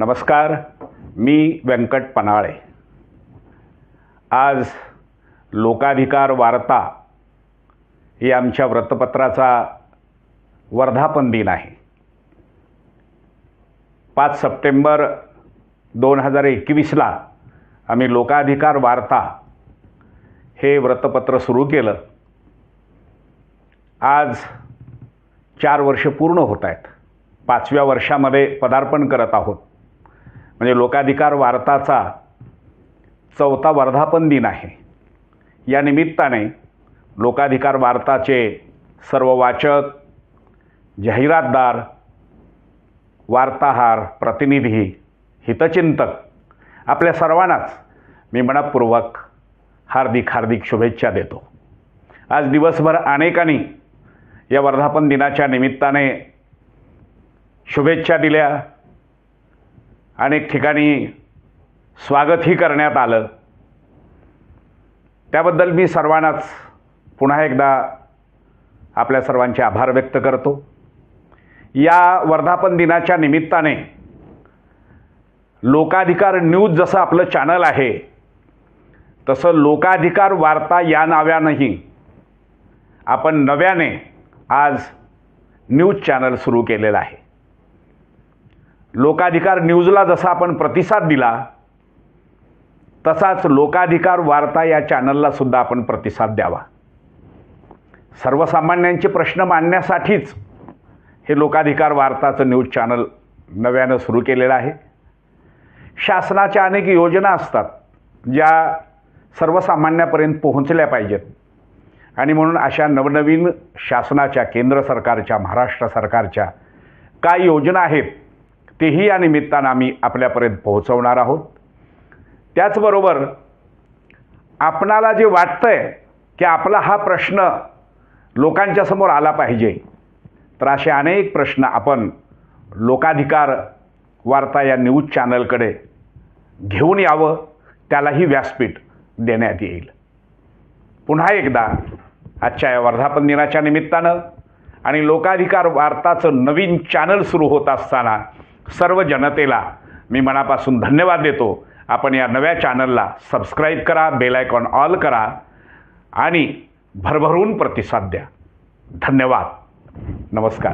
नमस्कार मी व्यंकट पनाळे आज लोकाधिकार वार्ता ही आमच्या वृत्तपत्राचा वर्धापन दिन आहे. पाच सप्टेंबर दोन हजार एकवीसला आम्ही लोकाधिकार वार्ता हे वृत्तपत्र सुरू केलं. आज चार वर्ष पूर्ण होत आहेत. पाचव्या वर्षामध्ये पदार्पण करत आहोत. म्हणजे लोकाधिकार वार्ताचा चौथा वर्धापन दिन आहे. या निमित्ताने लोकाधिकार वार्ताचे सर्व वाचक जाहिरातदार वार्ताहार प्रतिनिधी हितचिंतक आपल्या सर्वांनाच मी मनपूर्वक हार्दिक हार्दिक शुभेच्छा देतो. आज दिवसभर अनेकांनी या वर्धापन दिनाच्या निमित्ताने शुभेच्छा दिल्या. अनेक ठिकाणी स्वागतही करण्यात आलं. त्याबद्दल मी सर्वांनाच पुन्हा एकदा आपल्या सर्वांचे आभार व्यक्त करतो. या वर्धापन दिनाच्या निमित्ताने लोकाधिकार न्यूज जसं आपलं चॅनल आहे तसं लोकाधिकार वार्ता या नाव्यानंही आपण नव्याने आज न्यूज चॅनल सुरू केलेलं आहे. लोकाधिकार न्यूजला जसा आपण प्रतिसाद दिला तसाच लोकाधिकार वार्ता या चॅनलला सुद्धा आपण प्रतिसाद द्यावा. सर्वसामान्यांचे प्रश्न मांडण्यासाठीच हे लोकाधिकार वार्ताचं न्यूज चॅनल नव्यानं सुरू केलेलं आहे. शासनाच्या अनेक योजना असतात ज्या सर्वसामान्यापर्यंत पोहोचल्या पाहिजेत. आणि म्हणून अशा नवनवीन शासनाच्या केंद्र सरकारच्या महाराष्ट्र सरकारच्या काय योजना आहेत तेही या निमित्तानं आम्ही आपल्यापर्यंत पोहोचवणार आहोत. त्याचबरोबर आपणाला जे वाटतं आहे की आपला हा प्रश्न लोकांच्या समोर आला पाहिजे तर असे अनेक प्रश्न आपण लोकाधिकार वार्ता या न्यूज चॅनलकडे घेऊन यावं त्यालाही व्यासपीठ देण्यात येईल. पुन्हा एकदा आजच्या या वर्धापन दिनाच्या निमित्तानं आणि लोकाधिकार वार्ताचं नवीन चॅनल सुरू होत असताना सर्व जनतेला मी मनापासून धन्यवाद देतो. आपण या नव्या चॅनलला सबस्क्राईब करा बेल आयकॉन ऑल करा आणि भरभरून प्रतिसाद द्या. धन्यवाद. नमस्कार.